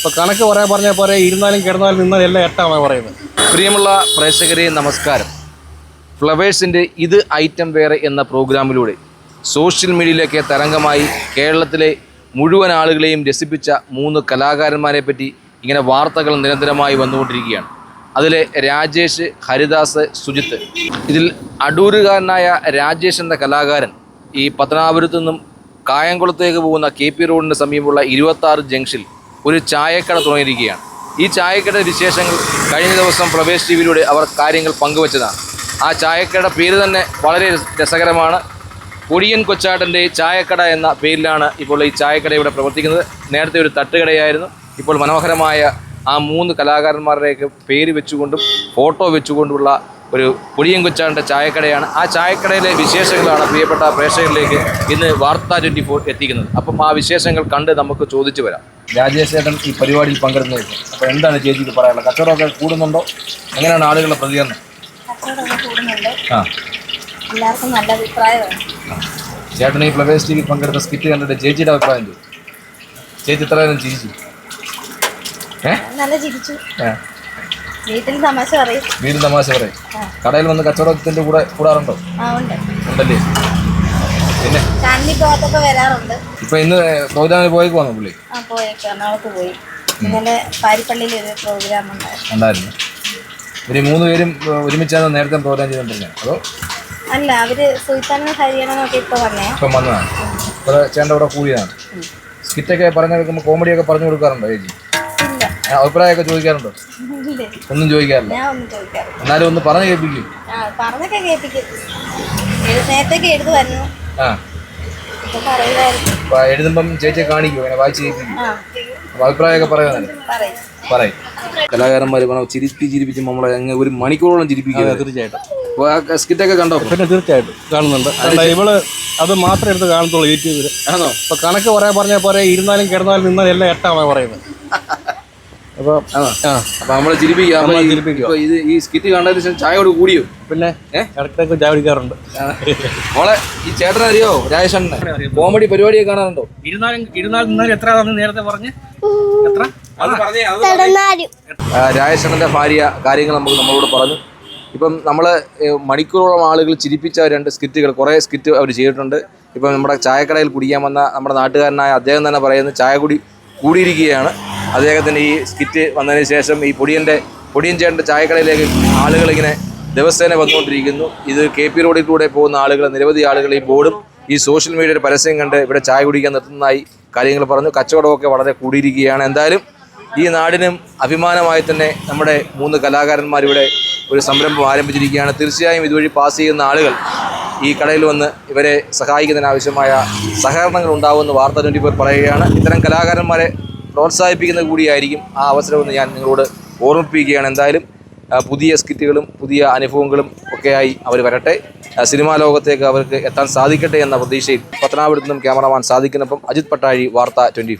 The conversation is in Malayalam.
ഇപ്പൊ കണക്ക് പറയാൻ പറഞ്ഞാൽ പോരെ ഇരുന്നാലും കിടന്നാലും നിന്നാലും എല്ലാം എട്ടാണ് പറയുന്നത്. പ്രിയമുള്ള പ്രേക്ഷകരെ നമസ്കാരം. ഫ്ലവേഴ്സിന്റെ ഇത് ഐറ്റം വേറെ എന്ന പ്രോഗ്രാമിലൂടെ സോഷ്യൽ മീഡിയയിലേക്ക് തരംഗമായി കേരളത്തിലെ മുഴുവൻ ആളുകളെയും രസിപ്പിച്ച മൂന്ന് കലാകാരന്മാരെ പറ്റി ഇങ്ങനെ വാർത്തകൾ നിരന്തരമായി വന്നുകൊണ്ടിരിക്കുകയാണ്. അതിലെ രാജേഷ് ഹരിദാസ് സുജിത്ത്. ഇതിൽ അടൂരുകാരനായ രാജേഷ് എന്ന കലാകാരൻ ഈ പത്തനാപുരത്തു നിന്നും കായംകുളത്തേക്ക് പോകുന്ന കെ പി റോഡിന് സമീപമുള്ള ഇരുപത്താറ് ജംഗ്ഷനിൽ ഒരു ചായക്കട തുടങ്ങിയിരിക്കുകയാണ്. ഈ ചായക്കട വിശേഷങ്ങൾ കഴിഞ്ഞ ദിവസം പ്രവേശ് ടി വിയിലൂടെ അവർ കാര്യങ്ങൾ പങ്കുവച്ചതാണ്. ആ ചായക്കട പേര് തന്നെ വളരെ രസകരമാണ്. കൊടിയൻ കൊച്ചാട്ടന്റെ ചായക്കട എന്ന പേരിലാണ് ഇപ്പോൾ ഈ ചായക്കട ഇവിടെ പ്രവർത്തിക്കുന്നത്. നേരത്തെ ഒരു തട്ടുകടയായിരുന്നു. ഇപ്പോൾ മനോഹരമായ ആ മൂന്ന് കലാകാരന്മാരുടെയൊക്കെ പേര് വെച്ചുകൊണ്ടും ഫോട്ടോ വെച്ചുകൊണ്ടുള്ള ഒരു പുളിയും കുച്ചാണ്ട ചായക്കടയാണ്. ആ ചായക്കടയിലെ വിശേഷങ്ങളാണ് പ്രിയപ്പെട്ട പ്രേക്ഷകരിലേക്ക് ഇന്ന് വാർത്താ ട്വന്റി ഫോർ എത്തിക്കുന്നത്. അപ്പം ആ വിശേഷങ്ങൾ കണ്ട് നമുക്ക് ചോദിച്ചു വരാം. രാജേഷ് ചേട്ടൻ ഈ പരിപാടിയിൽ പങ്കെടുക്കുന്നത് അപ്പോൾ എന്താണ് ചേച്ചിക്ക് പറയാനുള്ളത്? കച്ചവടമൊക്കെ കൂടുന്നുണ്ടോ? എങ്ങനെയാണ് ആളുകളുടെ പ്രതികരണം? ആ. എല്ലാവർക്കും നല്ല അഭിപ്രായമാണ്. ചേട്ടൻ ഈ ഫ്ലവേഴ്സ് ടി വി പങ്കെടുത്ത സ്കിറ്റ് കണ്ടിട്ട് ചേച്ചിയുടെ അഭിപ്രായം ചേച്ചി ഇത്ര നേരം ചിരിച്ചു. ഏ? നല്ല ചിരിച്ചു. വീട്ടിൽ തമാശ പറയും. വീണ്ടും തമാശ പറയും. കടയിൽ വന്ന് കച്ചവടത്തിന്റെ കൂടെ കൂടാറുണ്ടോ? ഉണ്ടല്ലേ? പിന്നെ? വരാറുണ്ട്. ഇപ്പൊ ഇന്ന് പ്രോഗ്രാമിൽ പോയേക്കുവാണോ പുള്ളി? എറണാകുളത്ത് പോയി. ഇന്നലെ പാരിപ്പള്ളിയിൽ ഒരു പ്രോഗ്രാം ഉണ്ടായിരുന്നു. ഇവർ മൂന്ന് പേരും ഒരുമിച്ചാണ് നേരത്തെ പ്രോഗ്രാം ചെയ്തോണ്ടിരുന്നത് അതോ? അല്ല അവർ സുൽത്താനും ഹരിയാനൊക്കെ ഇപ്പൊ വന്നേ. ഇപ്പം വന്നതാണ്. ചേട്ടന്റെ കൂടിയാണ് കൂടിയതാണ്. സ്കിറ്റൊക്കെ പറഞ്ഞു കൊടുക്കുമ്പോൾ കോമഡിയൊക്കെ പറഞ്ഞു കൊടുക്കാറുണ്ടോ ചേച്ചി? അഭിപ്രായമൊക്കെ ചോദിക്കാറുണ്ടോ? ഒന്നും ചോദിക്കാറില്ല. എന്നാലും ഒന്ന് പറഞ്ഞു കേൾപ്പിക്കും. പറഞ്ഞൊക്കെ നേരത്തൊക്കെ എഴുതുമ്പം ചേച്ചിയെ കാണിക്കും അങ്ങനെ വായിച്ച് കേൾപ്പിക്കും. അഭിപ്രായമൊക്കെ പറയുന്നത് പറയും. പറയും. കലാകാരന്മാർ പറഞ്ഞു ചിരിപ്പി ചിരിപ്പിച്ച് നമ്മളെ അങ്ങ് ഒരു മണിക്കൂറോളം ചിരിപ്പിക്കുക തീർച്ചയായിട്ടും. സ്കിറ്റൊക്കെ കണ്ടോ? പിന്നെ തീർച്ചയായിട്ടും കാണുന്നുണ്ട്. അല്ല ഇവൾ അത് മാത്രമേ എടുത്ത് കാണത്തുള്ളൂ യൂട്യൂബിൽ ആണോ? ഇപ്പൊ കണക്ക് പറയാൻ പറഞ്ഞാൽ പോരെ ഇരുന്നാലും കിടന്നാലും നിന്നാലും എല്ലാം എട്ടാണ് പറയുന്നത്. അപ്പൊ അപ്പൊ നമ്മളെ ചിരിപ്പിക്കുക. ഇത് ഈ സ്കിറ്റ് കണ്ടതിന് ശേഷം ചായയോട് കൂടിയോ? പിന്നെ ഏ? ചായ കുടിക്കാറുണ്ട്. മോളെ ഈ ചേട്ടനെ അറിയോ? രാജേഷണ്ണനെ. കോമഡി പരിപാടിയൊക്കെ കാണാറുണ്ടോ? ഇരുന്നാലും എത്ര നേരത്തെ പറഞ്ഞ്? എത്ര? രാജേഷണ്ണന്റെ ഭാര്യ കാര്യങ്ങൾ നമുക്ക് നമ്മളോട് പറഞ്ഞു. ഇപ്പം നമ്മൾ മണിക്കൂറോളം ആളുകൾ ചിരിപ്പിച്ച രണ്ട് സ്കിറ്റുകൾ കുറേ സ്കിറ്റ് അവർ ചെയ്തിട്ടുണ്ട്. ഇപ്പം നമ്മുടെ ചായക്കടയിൽ കുടിക്കാൻ വന്ന നമ്മുടെ നാട്ടുകാരനായ അദ്ദേഹം തന്നെ പറയുന്നത് ചായ കുടി കൂടിയിരിക്കുകയാണ്. അദ്ദേഹത്തിന്റെ ഈ സ്കിറ്റ് വന്നതിന് ശേഷം ഈ പൊടിയന്റെ പൊടിയൻ ചേട്ടന്റെ ചായക്കടയിലേക്ക് ആളുകളിങ്ങനെ ദിവസേന വന്നുകൊണ്ടിരിക്കുന്നു. ഇത് കെ പി റോഡിൽ കൂടെ പോകുന്ന ആളുകൾ നിരവധി ആളുകൾ ഈ ബോർഡും ഈ സോഷ്യൽ മീഡിയയുടെ പരസ്യം കണ്ട് ഇവിടെ ചായ കുടിക്കാൻ നിർത്തുന്നതായി കാര്യങ്ങൾ പറഞ്ഞു. കച്ചവടമൊക്കെ വളരെ കൂടിയിരിക്കുകയാണ്. എന്തായാലും ഈ നാടിനും അഭിമാനമായി തന്നെ നമ്മുടെ മൂന്ന് കലാകാരന്മാരിവിടെ ഒരു സംരംഭം ആരംഭിച്ചിരിക്കുകയാണ്. തീർച്ചയായും ഇതുവഴി പാസ് ചെയ്യുന്ന ആളുകൾ ഈ കടയിൽ വന്ന് ഇവരെ സഹായിക്കുന്നതിനാവശ്യമായ സഹകരണങ്ങൾ ഉണ്ടാവുമെന്ന് വാർത്താ ട്വന്റി ഫോർ പറയുകയാണ്. ഇത്തരം കലാകാരന്മാരെ പ്രോത്സാഹിപ്പിക്കുന്നത് കൂടിയായിരിക്കും ആ അവസരമെന്ന് ഞാൻ നിങ്ങളോട് ഓർമ്മിപ്പിക്കുകയാണ്. എന്തായാലും പുതിയ സ്കിറ്റുകളും പുതിയ അനുഭവങ്ങളും ഒക്കെയായി അവർ വരട്ടെ. സിനിമാ ലോകത്തേക്ക് അവർക്ക് എത്താൻ സാധിക്കട്ടെ എന്ന പ്രതീക്ഷയിൽ പത്തനാപുരത്ത് നിന്നും ക്യാമറമാൻ സാധിക്കുന്നപ്പം അജിത് പട്ടാഴി വാർത്ത ട്വന്റി